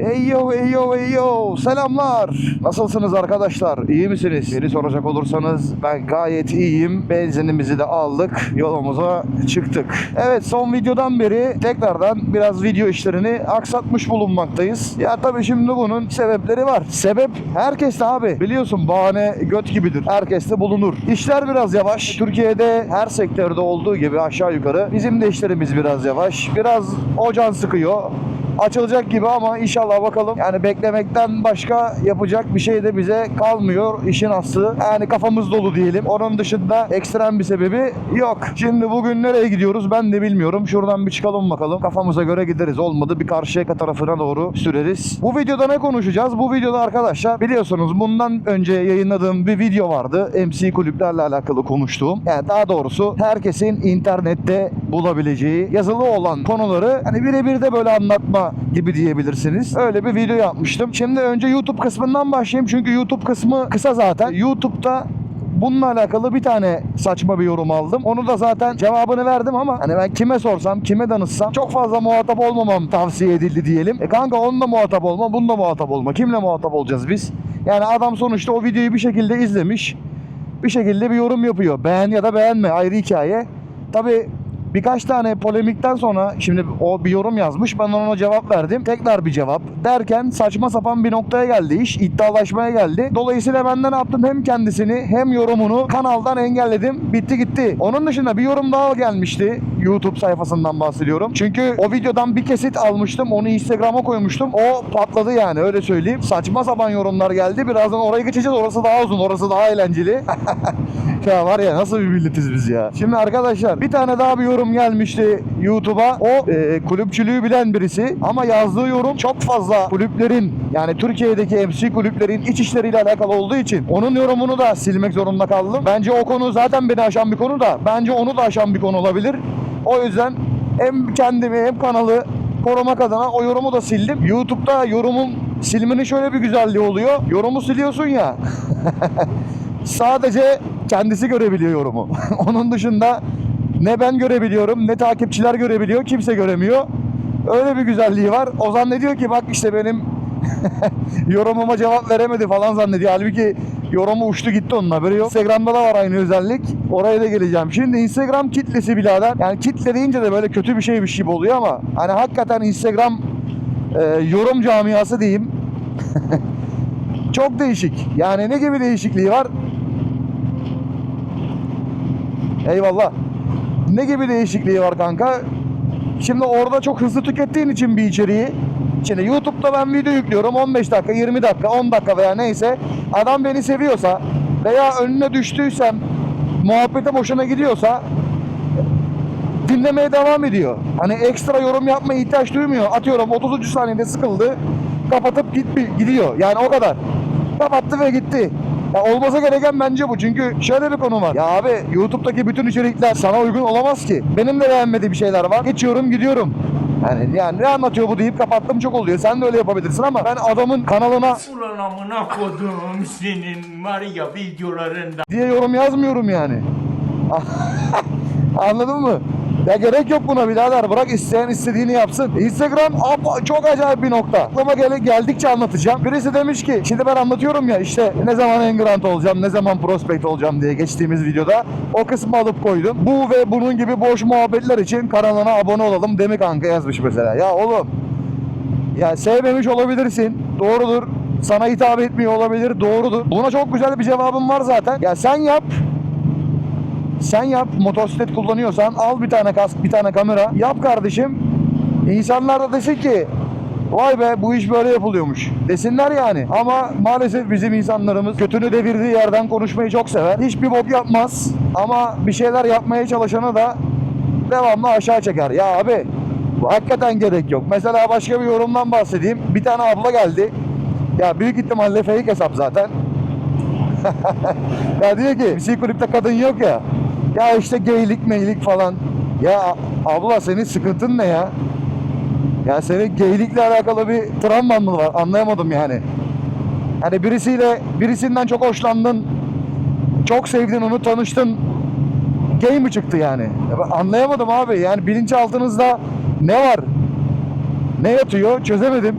Eyo eyo eyo selamlar. Nasılsınız arkadaşlar? İyi misiniz? Beni soracak olursanız ben gayet iyiyim. Benzinimizi de aldık. Yolumuza çıktık. Evet son videodan beri tekrardan biraz video işlerini aksatmış bulunmaktayız. Ya tabii şimdi bunun sebepleri var. Sebep herkeste abi. Biliyorsun bahane göt gibidir. Herkeste bulunur. İşler biraz yavaş. Türkiye'de her sektörde olduğu gibi aşağı yukarı bizim de işlerimiz biraz yavaş. Biraz o can sıkıyor açılacak gibi ama inşallah bakalım. Yani beklemekten başka yapacak bir şey de bize kalmıyor. İşin aslı. Yani kafamız dolu diyelim. Onun dışında ekstrem bir sebebi yok. Şimdi bugün nereye gidiyoruz ben de bilmiyorum. Şuradan bir çıkalım bakalım. Kafamıza göre gideriz. Olmadı bir Karşıyaka tarafına doğru süreriz. Bu videoda ne konuşacağız? Bu videoda arkadaşlar biliyorsunuz bundan önce yayınladığım bir video vardı. MC kulüplerle alakalı konuştuğum. Yani daha doğrusu herkesin internette bulabileceği yazılı olan konuları hani birebir de böyle anlatma gibi diyebilirsiniz. Öyle bir video yapmıştım. Şimdi önce YouTube kısmından başlayayım. Çünkü YouTube kısmı kısa zaten. YouTube'da Bununla alakalı bir tane saçma bir yorum aldım. Onu da zaten cevabını verdim ama hani ben kime sorsam, kime danışsam çok fazla muhatap olmamam tavsiye edildi diyelim. E kanka onunla muhatap olma, bununla muhatap olma. Kimle muhatap olacağız biz? Yani adam sonuçta o videoyu bir şekilde izlemiş. Bir şekilde bir yorum yapıyor. Beğen ya da beğenme ayrı hikaye. Tabi Birkaç tane polemikten sonra şimdi o bir yorum yazmış ben ona cevap verdim. Tekrar bir cevap derken saçma sapan bir noktaya geldi iş. iddialaşmaya geldi. Dolayısıyla ben de ne yaptım? Hem kendisini hem yorumunu kanaldan engelledim. Bitti gitti. Onun dışında bir yorum daha gelmişti. YouTube sayfasından bahsediyorum. Çünkü o videodan bir kesit almıştım. Onu Instagram'a koymuştum. O patladı yani öyle söyleyeyim. Saçma sapan yorumlar geldi. Birazdan oraya geçeceğiz. Orası daha uzun. Orası daha eğlenceli. ya var ya nasıl bir milletiz biz ya. Şimdi arkadaşlar bir tane daha bir yorum gelmişti YouTube'a. O e, kulüpçülüğü bilen birisi ama yazdığı yorum çok fazla kulüplerin yani Türkiye'deki MC kulüplerin iç işleriyle alakalı olduğu için onun yorumunu da silmek zorunda kaldım. Bence o konu zaten beni aşan bir konu da bence onu da aşan bir konu olabilir. O yüzden hem kendimi hem kanalı korumak adına o yorumu da sildim. YouTube'da yorumun silmenin şöyle bir güzelliği oluyor. Yorumu siliyorsun ya. Sadece kendisi görebiliyor yorumu. Onun dışında ne ben görebiliyorum ne takipçiler görebiliyor kimse göremiyor. Öyle bir güzelliği var. O zannediyor ki bak işte benim yorumuma cevap veremedi falan zannediyor. Halbuki yorumu uçtu gitti onun haberi yok. Instagram'da da var aynı özellik. Oraya da geleceğim. Şimdi Instagram kitlesi birader. Yani kitle deyince de böyle kötü bir şeymiş gibi oluyor ama hani hakikaten Instagram e, yorum camiası diyeyim. Çok değişik. Yani ne gibi değişikliği var? Eyvallah. Ne gibi değişikliği var kanka? Şimdi orada çok hızlı tükettiğin için bir içeriği Şimdi YouTube'da ben video yüklüyorum 15 dakika, 20 dakika, 10 dakika veya neyse adam beni seviyorsa veya önüne düştüysem muhabbete boşuna gidiyorsa dinlemeye devam ediyor. Hani ekstra yorum yapmaya ihtiyaç duymuyor. Atıyorum 30. saniyede sıkıldı. Kapatıp git, gidiyor. Yani o kadar. Kapattı ve gitti. Ya olmasa gereken bence bu. Çünkü şöyle bir konu var. Ya abi YouTube'daki bütün içerikler sana uygun olamaz ki. Benim de beğenmediğim şeyler var. Geçiyorum gidiyorum. Yani, yani ne anlatıyor bu deyip kapattım çok oluyor. Sen de öyle yapabilirsin ama ben adamın kanalına Ulan amına kodum senin var ya videolarında. diye yorum yazmıyorum yani. Anladın mı? Ya gerek yok buna birader. Bırak isteyen istediğini yapsın. Instagram ab- çok acayip bir nokta. Aklıma gel geldikçe anlatacağım. Birisi demiş ki şimdi ben anlatıyorum ya işte ne zaman Engrant olacağım, ne zaman Prospect olacağım diye geçtiğimiz videoda o kısmı alıp koydum. Bu ve bunun gibi boş muhabbetler için kanalına abone olalım demi kanka yazmış mesela. Ya oğlum ya sevmemiş olabilirsin. Doğrudur. Sana hitap etmiyor olabilir. Doğrudur. Buna çok güzel bir cevabım var zaten. Ya sen yap. Sen yap. Motosiklet kullanıyorsan al bir tane kask, bir tane kamera. Yap kardeşim. İnsanlar da desin ki Vay be bu iş böyle yapılıyormuş desinler yani. Ama maalesef bizim insanlarımız kötünü devirdiği yerden konuşmayı çok sever. Hiçbir bok yapmaz. Ama bir şeyler yapmaya çalışanı da devamlı aşağı çeker. Ya abi bu hakikaten gerek yok. Mesela başka bir yorumdan bahsedeyim. Bir tane abla geldi. Ya büyük ihtimalle fake hesap zaten. ya diyor ki kulüpte kadın yok ya. Ya işte geylik meylik falan. Ya abla senin sıkıntın ne ya? Ya senin geylikle alakalı bir travman mı var? Anlayamadım yani. Hani birisiyle birisinden çok hoşlandın. Çok sevdin onu tanıştın. Gay mi çıktı yani? Ya anlayamadım abi. Yani bilinçaltınızda ne var? Ne yatıyor? Çözemedim.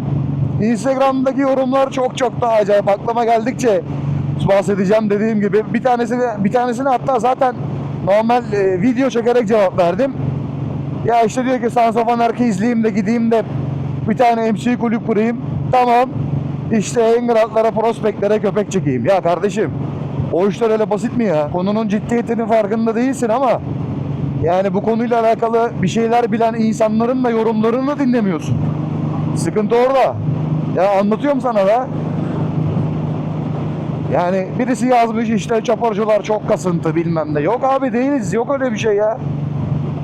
Instagram'daki yorumlar çok çok daha acayip. Aklıma geldikçe bahsedeceğim dediğim gibi. Bir tanesini bir tanesini hatta zaten normal e, video çekerek cevap verdim. Ya işte diyor ki Sansa Van Erk'i izleyeyim de gideyim de bir tane MC kulüp kurayım. Tamam. İşte England'lara, prospektlere köpek çekeyim. Ya kardeşim o işler öyle basit mi ya? Konunun ciddiyetinin farkında değilsin ama yani bu konuyla alakalı bir şeyler bilen insanların da yorumlarını dinlemiyorsun. Sıkıntı orada. Ya anlatıyorum sana da. Yani birisi yazmış işte çaparcılar çok kasıntı bilmem ne. Yok abi değiliz. Yok öyle bir şey ya.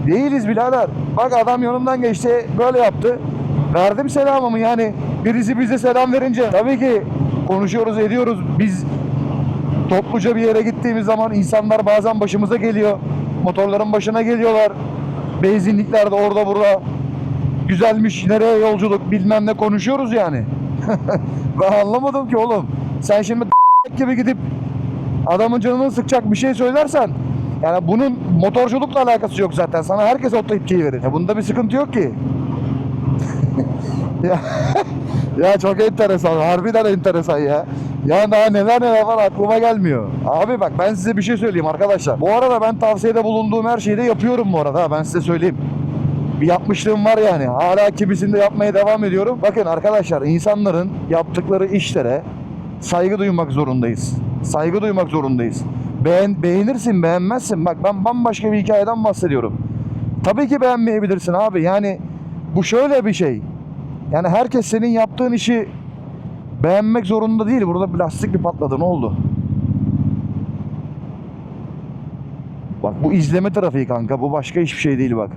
Değiliz birader. Bak adam yanımdan geçti böyle yaptı. Verdim selamımı yani. Birisi bize selam verince tabii ki konuşuyoruz ediyoruz. Biz topluca bir yere gittiğimiz zaman insanlar bazen başımıza geliyor. Motorların başına geliyorlar. Benzinliklerde orada burada güzelmiş nereye yolculuk bilmem ne konuşuyoruz yani. ben anlamadım ki oğlum. Sen şimdi gibi gidip adamın canını sıkacak bir şey söylersen yani bunun motorculukla alakası yok zaten. Sana herkes o tepkiyi verir. Ya bunda bir sıkıntı yok ki. ya, ya çok enteresan. Harbiden enteresan ya. Ya daha neler neler var aklıma gelmiyor. Abi bak ben size bir şey söyleyeyim arkadaşlar. Bu arada ben tavsiyede bulunduğum her şeyi de yapıyorum bu arada. Ben size söyleyeyim. Bir yapmışlığım var yani. Hala kimisinde yapmaya devam ediyorum. Bakın arkadaşlar insanların yaptıkları işlere saygı duymak zorundayız. Saygı duymak zorundayız. Beğen, beğenirsin beğenmezsin. Bak ben bambaşka bir hikayeden bahsediyorum. Tabii ki beğenmeyebilirsin abi. Yani bu şöyle bir şey. Yani herkes senin yaptığın işi beğenmek zorunda değil. Burada plastik bir patladı. Ne oldu? Bak bu izleme trafiği kanka. Bu başka hiçbir şey değil bak.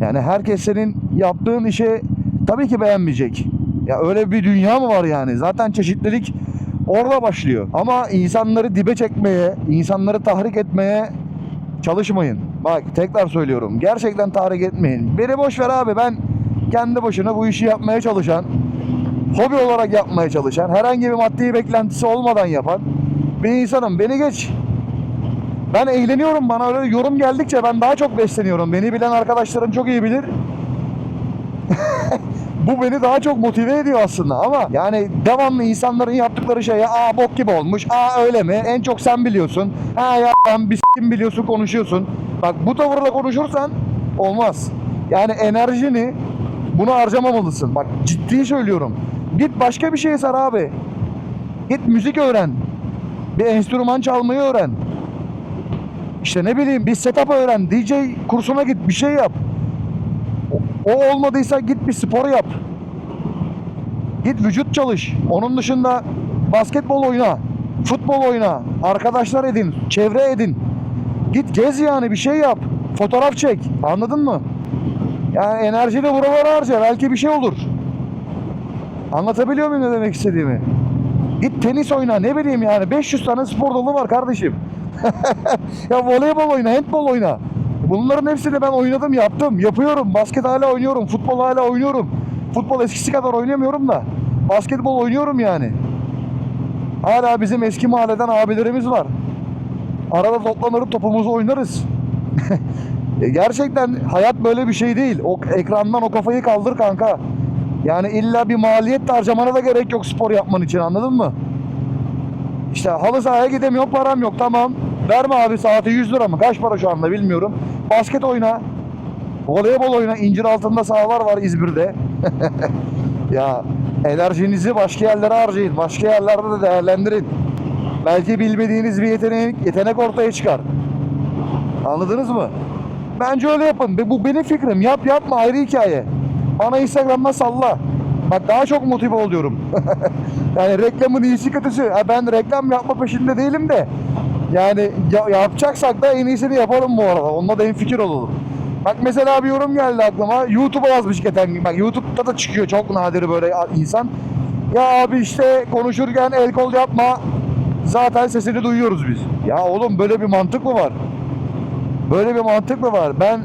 Yani herkes senin yaptığın işe tabii ki beğenmeyecek. Ya öyle bir dünya mı var yani? Zaten çeşitlilik orada başlıyor. Ama insanları dibe çekmeye, insanları tahrik etmeye çalışmayın. Bak tekrar söylüyorum. Gerçekten tahrik etmeyin. Beni boş ver abi. Ben kendi başına bu işi yapmaya çalışan, hobi olarak yapmaya çalışan, herhangi bir maddi beklentisi olmadan yapan bir insanım. Beni geç. Ben eğleniyorum. Bana öyle yorum geldikçe ben daha çok besleniyorum. Beni bilen arkadaşlarım çok iyi bilir. Bu beni daha çok motive ediyor aslında ama yani devamlı insanların yaptıkları şeye aa bok gibi olmuş, aa öyle mi? En çok sen biliyorsun. Ha ya bir s**kim biliyorsun konuşuyorsun. Bak bu tavırla konuşursan olmaz. Yani enerjini buna harcamamalısın. Bak ciddi söylüyorum. Git başka bir şeye sar abi. Git müzik öğren. Bir enstrüman çalmayı öğren. İşte ne bileyim bir setup öğren. DJ kursuna git bir şey yap. O, olmadıysa git bir spor yap. Git vücut çalış. Onun dışında basketbol oyna. Futbol oyna. Arkadaşlar edin. Çevre edin. Git gez yani bir şey yap. Fotoğraf çek. Anladın mı? Yani enerjini buralara harca. Belki bir şey olur. Anlatabiliyor muyum ne demek istediğimi? Git tenis oyna ne bileyim yani 500 tane spor dalı var kardeşim. ya voleybol oyna, handbol oyna. Bunların hepsini ben oynadım, yaptım, yapıyorum. Basket hala oynuyorum, futbol hala oynuyorum. Futbol eskisi kadar oynamıyorum da. Basketbol oynuyorum yani. Hala bizim eski mahalleden abilerimiz var. Arada toplanır topumuzu oynarız. E, Gerçekten hayat böyle bir şey değil. O ekrandan o kafayı kaldır kanka. Yani illa bir maliyet harcamana da gerek yok spor yapman için anladın mı? İşte halı sahaya gidemiyorum param yok tamam. Verme abi saati 100 lira mı? Kaç para şu anda bilmiyorum. Basket oyna. Voleybol oyna. İncir altında sahalar var İzmir'de. ya enerjinizi başka yerlere harcayın. Başka yerlerde de değerlendirin. Belki bilmediğiniz bir yetenek, yetenek ortaya çıkar. Anladınız mı? Bence öyle yapın. Bu benim fikrim. Yap yapma ayrı hikaye. Bana Instagram'dan salla. Bak daha çok motive oluyorum. yani reklamın iyisi kötüsü. Ha, ben reklam yapma peşinde değilim de. Yani ya- yapacaksak da en iyisini yapalım bu arada. Onunla da en fikir olalım. Bak mesela bir yorum geldi aklıma. YouTube'a yazmış geçen. Bak YouTube'da da çıkıyor çok nadir böyle insan. Ya abi işte konuşurken el kol yapma. Zaten sesini duyuyoruz biz. Ya oğlum böyle bir mantık mı var? Böyle bir mantık mı var? Ben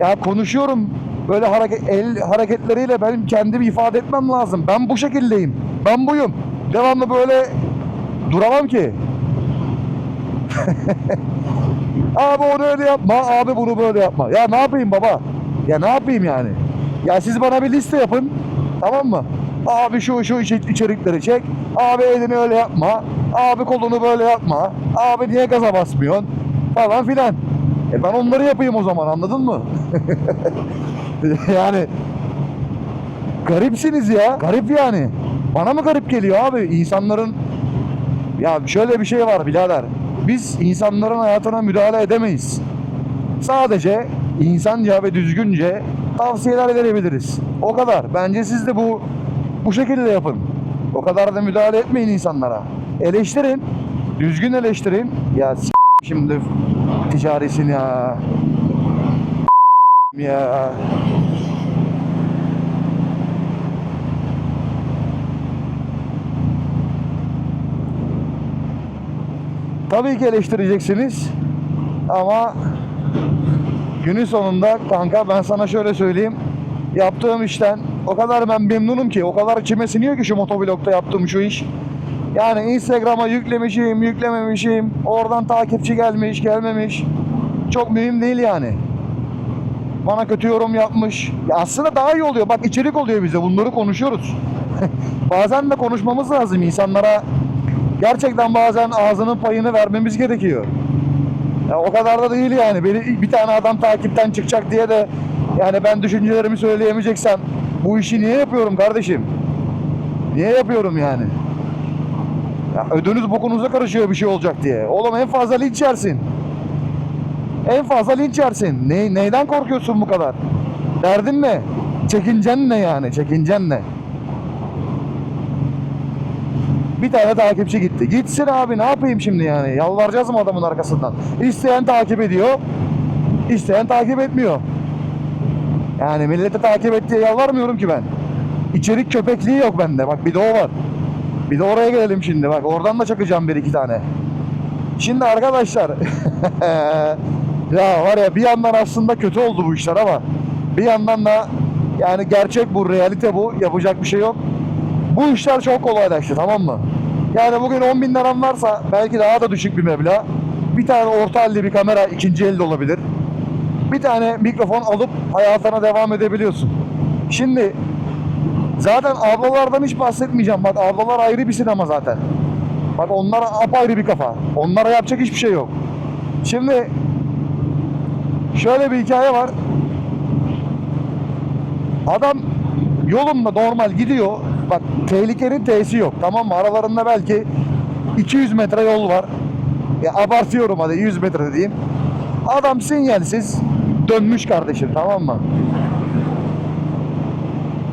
ya konuşuyorum böyle hareket el hareketleriyle benim kendimi ifade etmem lazım. Ben bu şekildeyim. Ben buyum. Devamlı böyle duramam ki. Abi onu öyle yapma, abi bunu böyle yapma. Ya ne yapayım baba? Ya ne yapayım yani? Ya siz bana bir liste yapın. Tamam mı? Abi şu şu içerikleri çek. Abi elini öyle yapma. Abi kolunu böyle yapma. Abi niye gaza basmıyorsun? Falan filan. E ben onları yapayım o zaman anladın mı? yani garipsiniz ya. Garip yani. Bana mı garip geliyor abi? İnsanların ya şöyle bir şey var birader. Biz insanların hayatına müdahale edemeyiz. Sadece insanca ve düzgünce tavsiyeler verebiliriz. O kadar. Bence siz de bu bu şekilde yapın. O kadar da müdahale etmeyin insanlara. Eleştirin. Düzgün eleştirin. Ya şimdi ticarisin ya. Ya. Tabii ki eleştireceksiniz. Ama günün sonunda kanka ben sana şöyle söyleyeyim. Yaptığım işten o kadar ben memnunum ki, o kadar içime siniyor ki şu motovlogda yaptığım şu iş. Yani Instagram'a yüklemişim, yüklememişim, oradan takipçi gelmiş, gelmemiş. Çok mühim değil yani. Bana kötü yorum yapmış. Ya aslında daha iyi oluyor. Bak içerik oluyor bize. Bunları konuşuyoruz. bazen de konuşmamız lazım insanlara. Gerçekten bazen ağzının payını vermemiz gerekiyor. Ya o kadar da değil yani. Beni bir tane adam takipten çıkacak diye de yani ben düşüncelerimi söyleyemeyeceksem bu işi niye yapıyorum kardeşim? Niye yapıyorum yani? Ya ödünüz bokunuza karışıyor bir şey olacak diye. Oğlum en fazla linç yersin. En fazla linç yersin. Ne, neyden korkuyorsun bu kadar? Derdin ne? Çekincen ne yani? Çekincen ne? Bir tane takipçi gitti. Gitsin abi ne yapayım şimdi yani? Yalvaracağız mı adamın arkasından? İsteyen takip ediyor. isteyen takip etmiyor. Yani millete takip et diye yalvarmıyorum ki ben. İçerik köpekliği yok bende. Bak bir de o var. Bir de oraya gelelim şimdi. Bak oradan da çakacağım bir iki tane. Şimdi arkadaşlar ya var ya bir yandan aslında kötü oldu bu işler ama bir yandan da yani gerçek bu, realite bu. Yapacak bir şey yok. Bu işler çok kolaylaştı tamam mı? Yani bugün 10 bin liram varsa belki daha da düşük bir meblağ. Bir tane orta halli bir kamera ikinci elde olabilir. Bir tane mikrofon alıp hayatına devam edebiliyorsun. Şimdi zaten ablalardan hiç bahsetmeyeceğim. Bak ablalar ayrı bir sinema zaten. Bak onlara apayrı bir kafa. Onlara yapacak hiçbir şey yok. Şimdi şöyle bir hikaye var. Adam yolunda normal gidiyor. Bak tehlikenin T'si yok. Tamam mı? Aralarında belki 200 metre yol var. Ya abartıyorum hadi 100 metre diyeyim. Adam sinyalsiz dönmüş kardeşim tamam mı?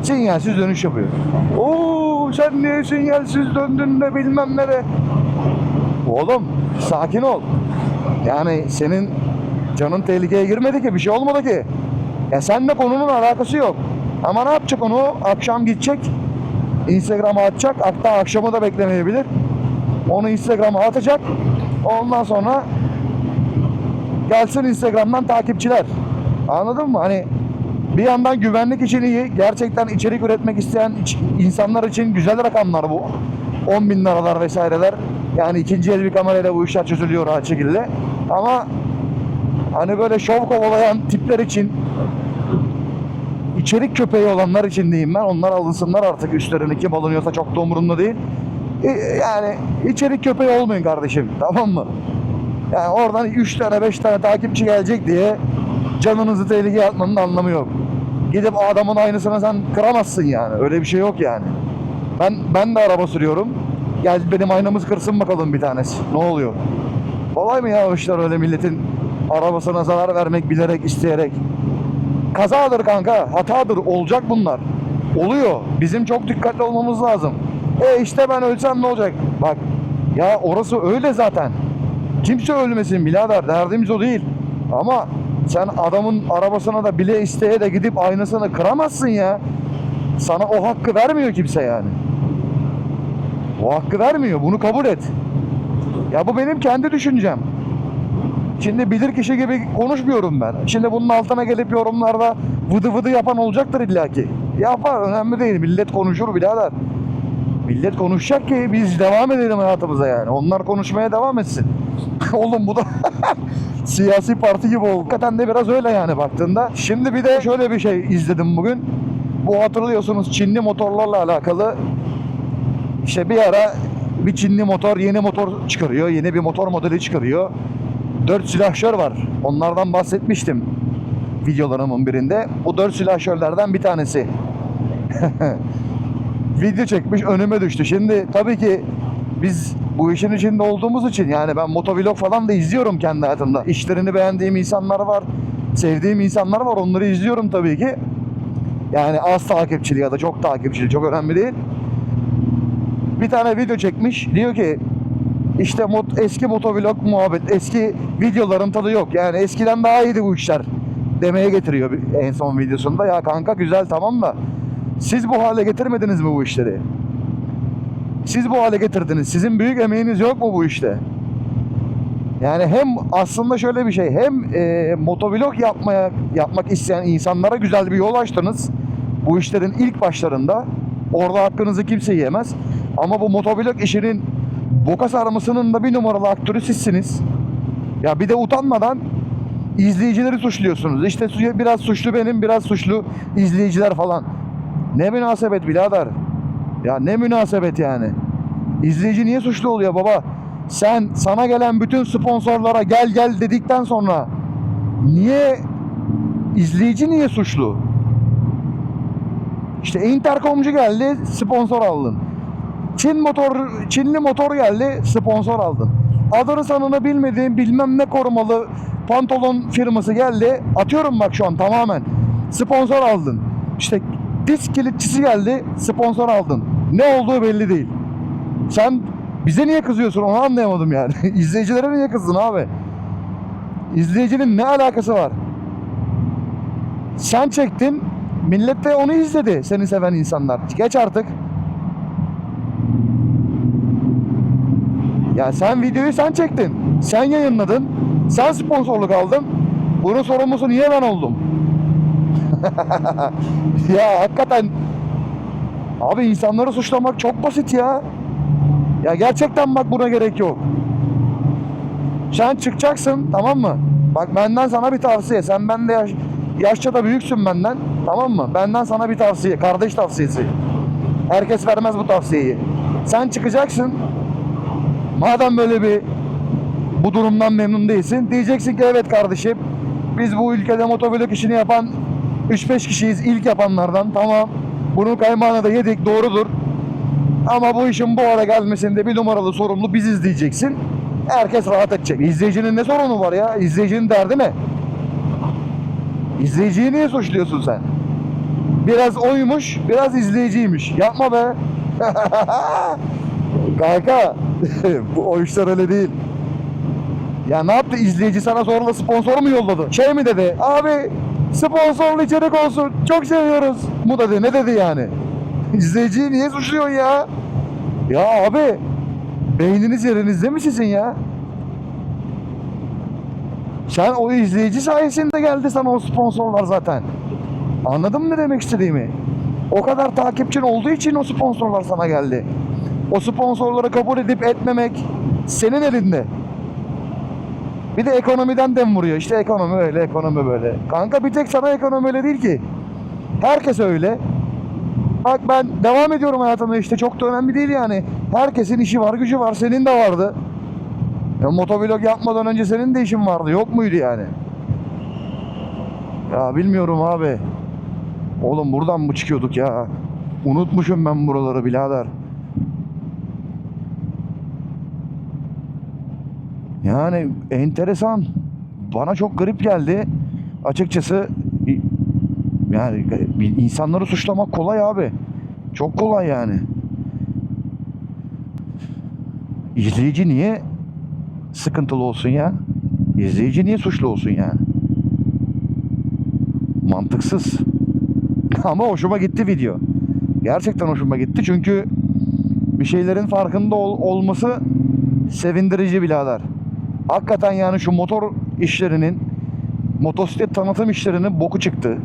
Sinyalsiz dönüş yapıyor. Oo sen niye sinyalsiz döndün de bilmem ne de. Oğlum sakin ol. Yani senin canın tehlikeye girmedi ki bir şey olmadı ki. Ya seninle konunun alakası yok. Ama ne yapacak onu? Akşam gidecek. Instagram'a atacak. Hatta akşamı da beklemeyebilir. Onu Instagram'a atacak. Ondan sonra gelsin Instagram'dan takipçiler. Anladın mı? Hani bir yandan güvenlik için iyi. Gerçekten içerik üretmek isteyen insanlar için güzel rakamlar bu. 10 bin liralar vesaireler. Yani ikinci el bir kamerayla bu işler çözülüyor rahat şekilde. Ama hani böyle şov kovalayan tipler için içerik köpeği olanlar için diyeyim ben. Onlar alınsınlar artık üstlerine kim alınıyorsa çok da umurumda değil. E, Yani içerik köpeği olmayın kardeşim tamam mı? Yani oradan 3 tane 5 tane takipçi gelecek diye canınızı tehlikeye atmanın anlamı yok. Gidip adamın aynısını sen kıramazsın yani. Öyle bir şey yok yani. Ben ben de araba sürüyorum. Gel benim aynamız kırsın bakalım bir tanesi. Ne oluyor? Kolay mı ya işler öyle milletin arabasına zarar vermek bilerek isteyerek? Kazadır kanka, hatadır, olacak bunlar. Oluyor. Bizim çok dikkatli olmamız lazım. E işte ben ölsem ne olacak? Bak ya orası öyle zaten. Kimse ölmesin birader, derdimiz o değil. Ama sen adamın arabasına da bile isteye de gidip aynasını kıramazsın ya. Sana o hakkı vermiyor kimse yani. O hakkı vermiyor, bunu kabul et. Ya bu benim kendi düşüncem. Şimdi bilir kişi gibi konuşmuyorum ben. Şimdi bunun altına gelip yorumlarda vıdı vıdı yapan olacaktır illaki. Yapar önemli değil. Millet konuşur birader. Millet konuşacak ki biz devam edelim hayatımıza yani. Onlar konuşmaya devam etsin. Oğlum bu da siyasi parti gibi oldu. Hakikaten de biraz öyle yani baktığında. Şimdi bir de şöyle bir şey izledim bugün. Bu hatırlıyorsunuz Çinli motorlarla alakalı işte bir ara bir Çinli motor yeni motor çıkarıyor. Yeni bir motor modeli çıkarıyor. 4 silahşör var. Onlardan bahsetmiştim videolarımın birinde. Bu 4 silahşörlerden bir tanesi. Video çekmiş önüme düştü. Şimdi tabii ki biz bu işin içinde olduğumuz için yani ben motovlog falan da izliyorum kendi hayatımda. İşlerini beğendiğim insanlar var. Sevdiğim insanlar var. Onları izliyorum tabii ki. Yani az takipçili ya da çok takipçili çok önemli değil. Bir tane video çekmiş. Diyor ki işte mot, eski motovlog muhabbet, eski videoların tadı yok. Yani eskiden daha iyiydi bu işler demeye getiriyor en son videosunda. Ya kanka güzel tamam da siz bu hale getirmediniz mi bu işleri? Siz bu hale getirdiniz. Sizin büyük emeğiniz yok mu bu işte? Yani hem aslında şöyle bir şey hem e, motovlog yapmaya yapmak isteyen insanlara güzel bir yol açtınız. Bu işlerin ilk başlarında orada hakkınızı kimse yiyemez. Ama bu motovlog işinin boka sarmasının da bir numaralı aktörü sizsiniz. Ya bir de utanmadan izleyicileri suçluyorsunuz. İşte biraz suçlu benim, biraz suçlu izleyiciler falan. Ne münasebet birader. Ya ne münasebet yani. İzleyici niye suçlu oluyor baba? Sen sana gelen bütün sponsorlara gel gel dedikten sonra niye izleyici niye suçlu? İşte Intercom'cu geldi, sponsor aldın. Çin motor, Çinli motor geldi, sponsor aldın. Adını sanını bilmediğin bilmem ne korumalı pantolon firması geldi. Atıyorum bak şu an tamamen. Sponsor aldın. İşte disk kilitçisi geldi, sponsor aldın. Ne olduğu belli değil. Sen bize niye kızıyorsun onu anlayamadım yani. İzleyicilere niye kızdın abi? İzleyicinin ne alakası var? Sen çektin, millet de onu izledi seni seven insanlar. Geç artık. Ya sen videoyu sen çektin. Sen yayınladın. Sen sponsorluk aldın. Bunun sorumlusu niye ben oldum? ya hakikaten abi insanları suçlamak çok basit ya. Ya gerçekten bak buna gerek yok. Sen çıkacaksın tamam mı? Bak benden sana bir tavsiye. Sen bende yaş, yaşça da büyüksün benden. Tamam mı? Benden sana bir tavsiye. Kardeş tavsiyesi. Herkes vermez bu tavsiyeyi. Sen çıkacaksın. Madem böyle bir bu durumdan memnun değilsin. Diyeceksin ki evet kardeşim. Biz bu ülkede motovlog işini yapan 3-5 kişiyiz. ilk yapanlardan. Tamam. Bunun kaymağını da yedik. Doğrudur. Ama bu işin bu hale gelmesinde bir numaralı sorumlu biziz diyeceksin. Herkes rahat edecek. İzleyicinin ne sorunu var ya? İzleyicinin derdi ne? İzleyiciyi niye suçluyorsun sen? Biraz oymuş, biraz izleyiciymiş. Yapma be. Kanka, bu o işler öyle değil. Ya ne yaptı izleyici sana zorla sponsor mu yolladı? Şey mi dedi? Abi sponsorlu içerik olsun. Çok seviyoruz. Mu dedi. Ne dedi yani? İzleyiciyi niye suçluyorsun ya? Ya abi beyniniz yerinizde mi sizin ya? Sen o izleyici sayesinde geldi sana o sponsorlar zaten. Anladın mı ne demek istediğimi? O kadar takipçin olduğu için o sponsorlar sana geldi. O sponsorları kabul edip etmemek senin elinde. Bir de ekonomiden dem vuruyor. İşte ekonomi öyle, ekonomi böyle. Kanka bir tek sana ekonomi öyle değil ki. Herkes öyle. Bak ben devam ediyorum hayatıma işte çok da önemli değil yani. Herkesin işi var, gücü var. Senin de vardı. Ya motovlog yapmadan önce senin de işin vardı. Yok muydu yani? Ya bilmiyorum abi. Oğlum buradan mı çıkıyorduk ya? Unutmuşum ben buraları birader. Yani enteresan. Bana çok garip geldi. Açıkçası yani insanları suçlamak kolay abi. Çok kolay yani. İzleyici niye sıkıntılı olsun ya? İzleyici niye suçlu olsun yani? Mantıksız. Ama hoşuma gitti video. Gerçekten hoşuma gitti çünkü bir şeylerin farkında ol- olması sevindirici birader. Hakikaten yani şu motor işlerinin motosiklet tanıtım işlerinin boku çıktı.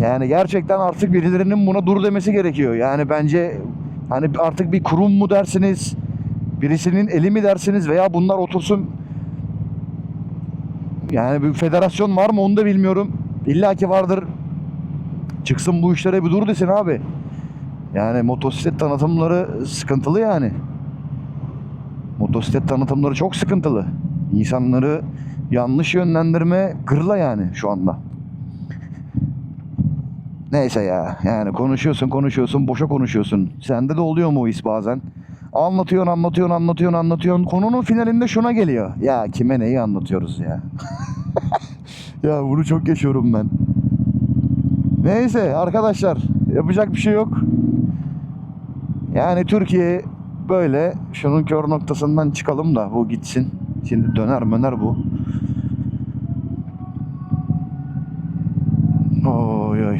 Yani gerçekten artık birilerinin buna dur demesi gerekiyor. Yani bence hani artık bir kurum mu dersiniz, birisinin eli mi dersiniz veya bunlar otursun. Yani bir federasyon var mı onu da bilmiyorum. İlla ki vardır. Çıksın bu işlere bir dur desin abi. Yani motosiklet tanıtımları sıkıntılı yani. Motosiklet tanıtımları çok sıkıntılı. İnsanları yanlış yönlendirme gırla yani şu anda. Neyse ya. Yani konuşuyorsun konuşuyorsun boşa konuşuyorsun. Sende de oluyor mu o his bazen? Anlatıyorsun anlatıyorsun anlatıyorsun anlatıyorsun. Konunun finalinde şuna geliyor. Ya kime neyi anlatıyoruz ya? ya bunu çok yaşıyorum ben. Neyse arkadaşlar yapacak bir şey yok. Yani Türkiye böyle şunun kör noktasından çıkalım da bu gitsin. Şimdi döner möner bu. Oy oy.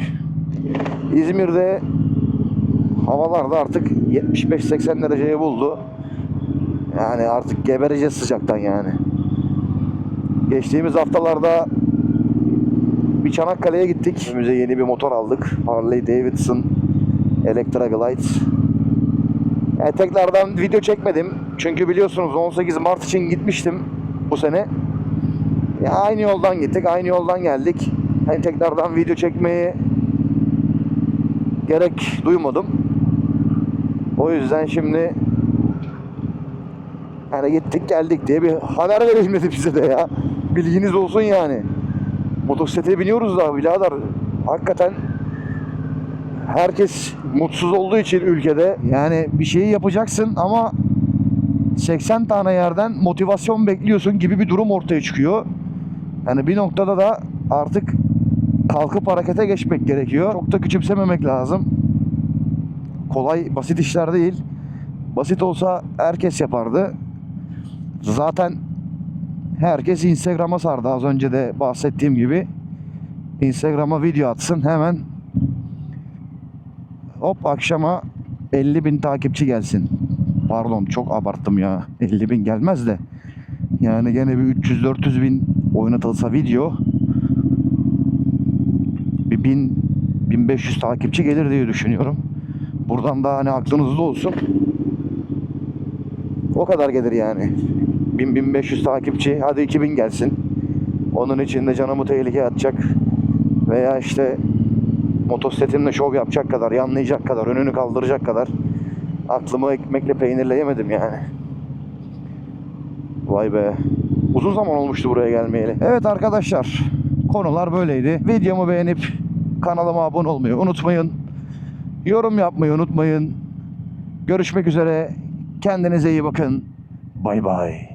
İzmir'de havalar da artık 75-80 dereceye buldu. Yani artık gebereceğiz sıcaktan yani. Geçtiğimiz haftalarda bir Çanakkale'ye gittik. Önümüze yeni bir motor aldık. Harley Davidson Electra Glide. Yani tekrardan video çekmedim. Çünkü biliyorsunuz 18 Mart için gitmiştim bu sene. Ya aynı yoldan gittik, aynı yoldan geldik. Hani tekrardan video çekmeyi gerek duymadım. O yüzden şimdi hani gittik geldik diye bir haber verelim dedi bize de ya. Bilginiz olsun yani. Motosiklete biniyoruz da birader. Hakikaten herkes mutsuz olduğu için ülkede yani bir şeyi yapacaksın ama 80 tane yerden motivasyon bekliyorsun gibi bir durum ortaya çıkıyor. Yani bir noktada da artık kalkıp harekete geçmek gerekiyor. Çok da küçümsememek lazım. Kolay, basit işler değil. Basit olsa herkes yapardı. Zaten herkes Instagram'a sardı. Az önce de bahsettiğim gibi. Instagram'a video atsın hemen hop akşama 50 bin takipçi gelsin. Pardon çok abarttım ya. 50 bin gelmez de. Yani gene bir 300-400 bin oynatılsa video bir 1000 1500 takipçi gelir diye düşünüyorum. Buradan da hani aklınızda olsun. O kadar gelir yani. 1000-1500 takipçi hadi 2000 gelsin. Onun için de canımı tehlikeye atacak. Veya işte motosikletimle şov yapacak kadar, yanlayacak kadar, önünü kaldıracak kadar aklımı ekmekle peynirle yemedim yani. Vay be. Uzun zaman olmuştu buraya gelmeyeli. Evet arkadaşlar. Konular böyleydi. Videomu beğenip kanalıma abone olmayı unutmayın. Yorum yapmayı unutmayın. Görüşmek üzere. Kendinize iyi bakın. Bay bay.